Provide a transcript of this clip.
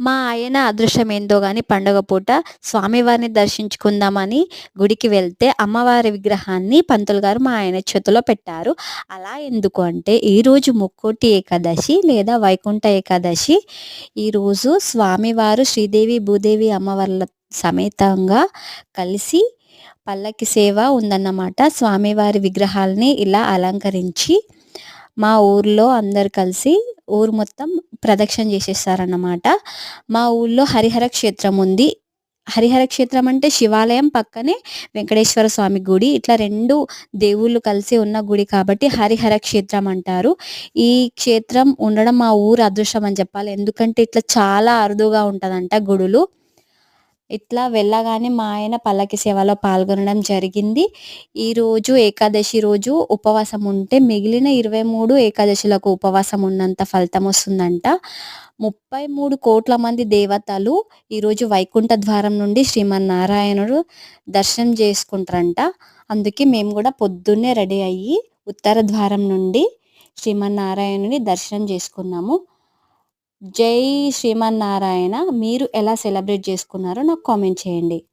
మా ఆయన అదృష్టం ఏందో కానీ పండగ పూట స్వామివారిని దర్శించుకుందామని గుడికి వెళ్తే అమ్మవారి విగ్రహాన్ని పంతులు గారు మా ఆయన చేతిలో పెట్టారు. అలా ఎందుకు అంటే ఈరోజు ముక్కోటి ఏకాదశి లేదా వైకుంఠ ఏకాదశి. ఈరోజు స్వామివారు శ్రీదేవి భూదేవి అమ్మవార్ల సమేతంగా కలిసి పల్లకి సేవ ఉందన్నమాట. స్వామివారి విగ్రహాలని ఇలా అలంకరించి మా ఊర్లో అందరు కలిసి ఊరు మొత్తం ప్రదక్షిణ చేసేస్తారన్నమాట. మా ఊళ్ళో హరిహర క్షేత్రం ఉంది. హరిహర క్షేత్రం అంటే శివాలయం పక్కనే వెంకటేశ్వర స్వామి గుడి. ఇట్లా రెండు దేవుళ్ళు కలిసి ఉన్న గుడి కాబట్టి హరిహర క్షేత్రం అంటారు. ఈ క్షేత్రం ఉండడం మా ఊరు అదృష్టం అని చెప్పాలి. ఎందుకంటే ఇట్లా చాలా అరుదుగా ఉంటుందంట గుడులు. ఇట్లా వెళ్ళగానే మా ఆయన పల్లకి సేవలో పాల్గొనడం జరిగింది. ఈరోజు ఏకాదశి రోజు ఉపవాసం ఉంటే మిగిలిన ఇరవై మూడు ఏకాదశులకు ఉపవాసం ఉన్నంత ఫలితం వస్తుందంట. ముప్పై మూడు కోట్ల మంది దేవతలు ఈరోజు వైకుంఠ ద్వారం నుండి శ్రీమన్నారాయణుడు దర్శనం చేసుకుంటారంట. అందుకే మేము కూడా పొద్దున్నే రెడీ అయ్యి ఉత్తర ద్వారం నుండి శ్రీమన్నారాయణుని దర్శనం చేసుకున్నాము. జై శ్రీమన్నారాయణ. మీరు ఎలా సెలబ్రేట్ చేసుకున్నారో నాకు కామెంట్ చేయండి.